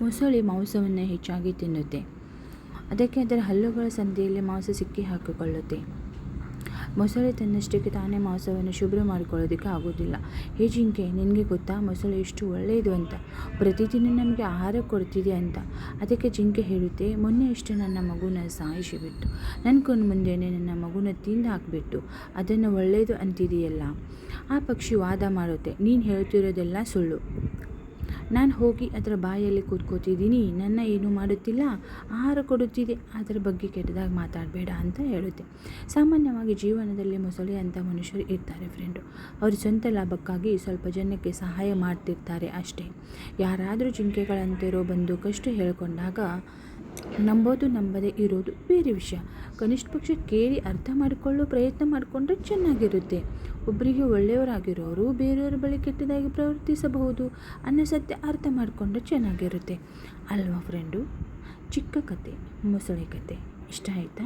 ಮೊಸಳೆ ಮಾಂಸವನ್ನು ಹೆಚ್ಚಾಗಿ ತಿನ್ನುತ್ತೆ. ಅದಕ್ಕೆ ಅದರ ಹಲ್ಲುಗಳ ಸಂದಿಯಲ್ಲಿ ಮಾಂಸ ಸಿಕ್ಕಿ ಹಾಕಿಕೊಳ್ಳುತ್ತೆ. ಮೊಸಳೆ ತನ್ನಷ್ಟಕ್ಕೆ ತಾನೇ ಮಾಂಸವನ್ನು ಶುಭ್ರ ಮಾಡಿಕೊಳ್ಳೋದಕ್ಕೆ ಆಗೋದಿಲ್ಲ ಹೇ ಜಿಂಕೆ, ನಿನಗೆ ಗೊತ್ತಾ? ಮೊಸಳೆ ಎಷ್ಟು ಒಳ್ಳೆಯದು ಅಂತ. ಪ್ರತಿದಿನ ನಮಗೆ ಆಹಾರ ಕೊಡ್ತಿದೆ ಅಂತ. ಅದಕ್ಕೆ ಜಿಂಕೆ ಹೇಳುತ್ತೆ, ಮೊನ್ನೆ ಅಷ್ಟು ನನ್ನ ಮಗುನ ಸಾಯಿಸಿಬಿಟ್ಟು ನನ್ನ ಕಣ್ಣು ಮುಂದೆಯೇ ನನ್ನ ಮಗುನ ತಿಂದು ಹಾಕಿಬಿಟ್ಟು, ಅದನ್ನು ಒಳ್ಳೆಯದು ಅಂತಿದೆಯಲ್ಲ? ಆ ಪಕ್ಷಿ ವಾದ ಮಾಡುತ್ತೆ. ನೀನು ಹೇಳ್ತಿರೋದೆಲ್ಲ ಸುಳ್ಳು. ನಾನು ಹೋಗಿ ಅದರ ಬಾಯಲ್ಲಿ ಕೂತ್ಕೋತಿದ್ದೀನಿ, ನನ್ನ ಏನು ಮಾಡುತ್ತಿಲ್ಲ, ಆಹಾರ ಕೊಡುತ್ತಿದೆ, ಅದರ ಬಗ್ಗೆ ಕೆಟ್ಟದಾಗಿ ಮಾತಾಡಬೇಡ ಅಂತ ಹೇಳುತ್ತೆ. ಸಾಮಾನ್ಯವಾಗಿ ಜೀವನದಲ್ಲಿ ಮೊಸಳೆ ಅಂತ ಮನುಷ್ಯರು ಇರ್ತಾರೆ ಫ್ರೆಂಡು ಅವರು ಸ್ವಂತ ಲಾಭಕ್ಕಾಗಿ ಸ್ವಲ್ಪ ಜನಕ್ಕೆ ಸಹಾಯ ಮಾಡ್ತಿರ್ತಾರೆ ಅಷ್ಟೇ. ಯಾರಾದರೂ ಜಿಂಕೆಗಳಂತಿರೋ ಬಂದು ಕಷ್ಟ ಹೇಳಿಕೊಂಡಾಗ ನಂಬೋದು ನಂಬದೇ ಇರೋದು ಬೇರೆ ವಿಷಯ. ಕನಿಷ್ಠ ಪಕ್ಷ ಕೇಳಿ ಅರ್ಥ ಮಾಡಿಕೊಳ್ಳೋ ಪ್ರಯತ್ನ ಮಾಡಿಕೊಂಡ್ರೆ ಚೆನ್ನಾಗಿರುತ್ತೆ. ಒಬ್ಬರಿಗೆ ಒಳ್ಳೆಯವರಾಗಿರೋರು ಬೇರೆಯವರ ಬಳಿ ಕೆಟ್ಟದಾಗಿ ಪ್ರವರ್ತಿಸಬಹುದು ಅನ್ನೋ ಸತ್ಯ ಅರ್ಥ ಮಾಡಿಕೊಂಡ್ರೆ ಚೆನ್ನಾಗಿರುತ್ತೆ. ಅಲ್ವಾ ಫ್ರೆಂಡು ಚಿಕ್ಕ ಕತೆ, ಮೊಸಳೆ ಕತೆ. ಇಷ್ಟ ಆಯಿತಾ?